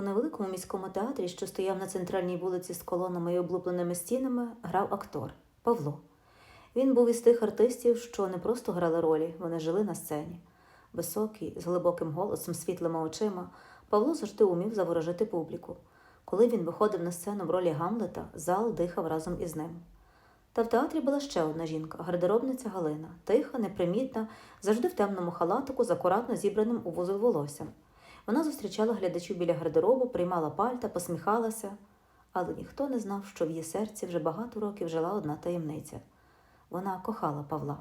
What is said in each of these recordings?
У невеликому міському театрі, що стояв на центральній вулиці з колонами і облупленими стінами, грав актор Павло. Він був із тих артистів, що не просто грали ролі, вони жили на сцені. Високий, з глибоким голосом, світлими очима, Павло завжди умів заворожити публіку. Коли він виходив на сцену в ролі Гамлета, зал дихав разом із ним. Та в театрі була ще одна жінка, гардеробниця Галина, тиха, непримітна, завжди в темному халатику з акуратно зібраним у вузол волоссям. Вона зустрічала глядачів біля гардеробу, приймала пальта, посміхалася, але ніхто не знав, що в її серці вже багато років жила одна таємниця. Вона кохала Павла.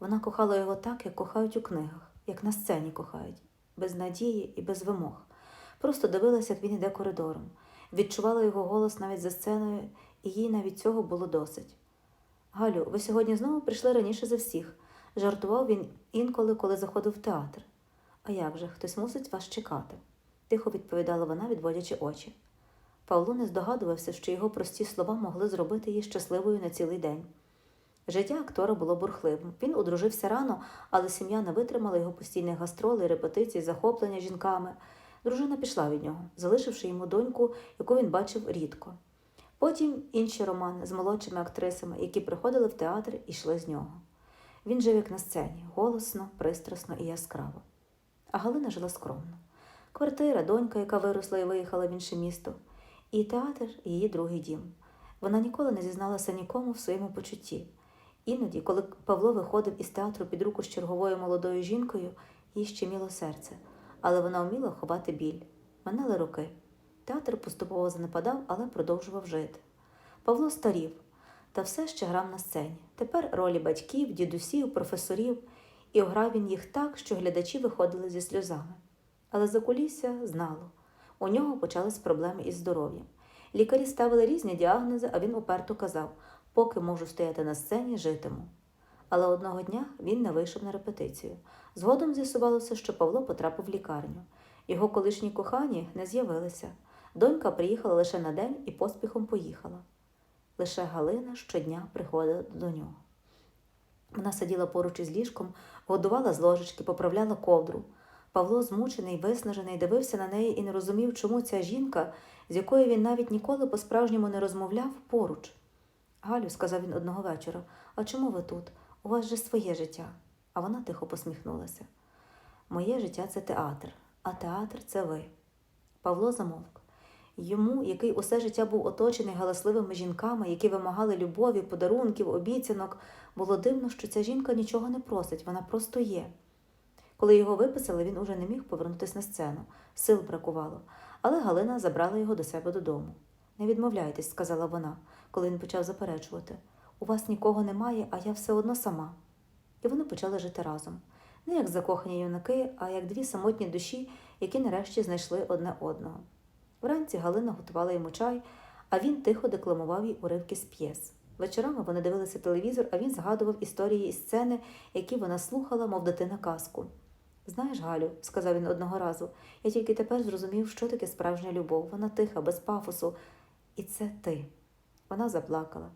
Вона кохала його так, як кохають у книгах, як на сцені кохають, без надії і без вимог. Просто дивилася, як він іде коридором, відчувала його голос навіть за сценою, і їй навіть цього було досить. Галю, ви сьогодні знову прийшли раніше за всіх. Жартував він інколи, коли заходив в театр. А як же, хтось мусить вас чекати, тихо відповідала вона, відводячи очі. Павло не здогадувався, що його прості слова могли зробити її щасливою на цілий день. Життя актора було бурхливим. Він одружився рано, але сім'я не витримала його постійних гастролей, репетицій, захоплення жінками. Дружина пішла від нього, залишивши йому доньку, яку він бачив рідко. Потім інші романи з молодшими актрисами, які приходили в театр і йшли з нього. Він жив як на сцені, голосно, пристрасно і яскраво. А Галина жила скромно. Квартира, донька, яка виросла і виїхала в інше місто, і театр її другий дім. Вона ніколи не зізналася нікому в своєму почутті. Іноді, коли Павло виходив із театру під руку з черговою молодою жінкою, їй щеміло серце, але вона вміла ховати біль. Минали роки. Театр поступово занепадав, але продовжував жити. Павло старів, та все ще грав на сцені. Тепер ролі батьків, дідусів, професорів, і ограв він їх так, що глядачі виходили зі сльозами. Але закулісся знало. У нього почались проблеми із здоров'ям. Лікарі ставили різні діагнози, а він уперто казав, поки можу стояти на сцені, житиму. Але одного дня він не вийшов на репетицію. Згодом з'ясувалося, що Павло потрапив в лікарню. Його колишні кохані не з'явилися. Донька приїхала лише на день і поспіхом поїхала. Лише Галина щодня приходила до нього. Вона сиділа поруч із ліжком, годувала з ложечки, поправляла ковдру. Павло, змучений, виснажений, дивився на неї і не розумів, чому ця жінка, з якою він навіть ніколи по-справжньому не розмовляв, поруч. Галю, сказав він одного вечора, а чому ви тут? У вас же своє життя. А вона тихо посміхнулася. Моє життя це театр, а театр це ви. Павло замовк. Йому, який усе життя був оточений галасливими жінками, які вимагали любові, подарунків, обіцянок, було дивно, що ця жінка нічого не просить, вона просто є. Коли його виписали, він уже не міг повернутися на сцену, сил бракувало, але Галина забрала його до себе додому. Не відмовляйтесь, сказала вона, коли він почав заперечувати. У вас нікого немає, а я все одно сама. І вони почали жити разом. Не як закохані юнаки, а як дві самотні душі, які нарешті знайшли одне одного. Вранці Галина готувала йому чай, а він тихо декламував їй уривки з п'єс. Вечорами вони дивилися телевізор, а він згадував історії і сцени, які вона слухала, мов дитина казку. Знаєш, Галю, сказав він одного разу, я тільки тепер зрозумів, що таке справжня любов. Вона тиха, без пафосу. І це ти. Вона заплакала.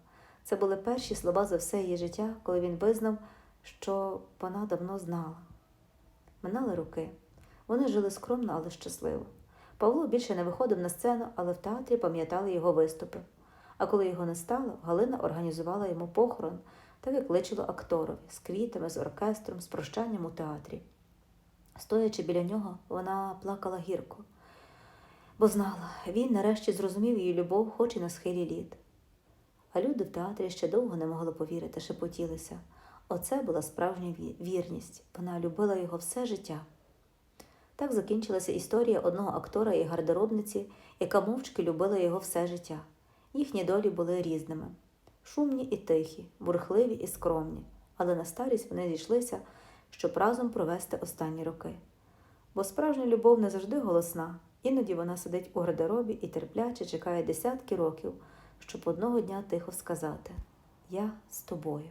Це були перші слова за все її життя, коли він визнав, що вона давно знала. Минали роки. Вони жили скромно, але щасливо. Павло більше не виходив на сцену, але в театрі пам'ятали його виступи. А коли його не стало, Галина організувала йому похорон та викличила акторові з квітами, з оркестром, з прощанням у театрі. Стоячи біля нього, вона плакала гірко, бо знала, він нарешті зрозумів її любов, хоч і на схилі літ. А люди в театрі ще довго не могли повірити, шепотілися. Оце була справжня вірність. Вона любила його все життя. Так закінчилася історія одного актора і гардеробниці, яка мовчки любила його все життя. Їхні долі були різними шумні і тихі, бурхливі і скромні, але на старість вони зійшлися, щоб разом провести останні роки. Бо справжня любов не завжди голосна, іноді вона сидить у гардеробі і терпляче чекає десятки років, щоб одного дня тихо сказати Я з тобою.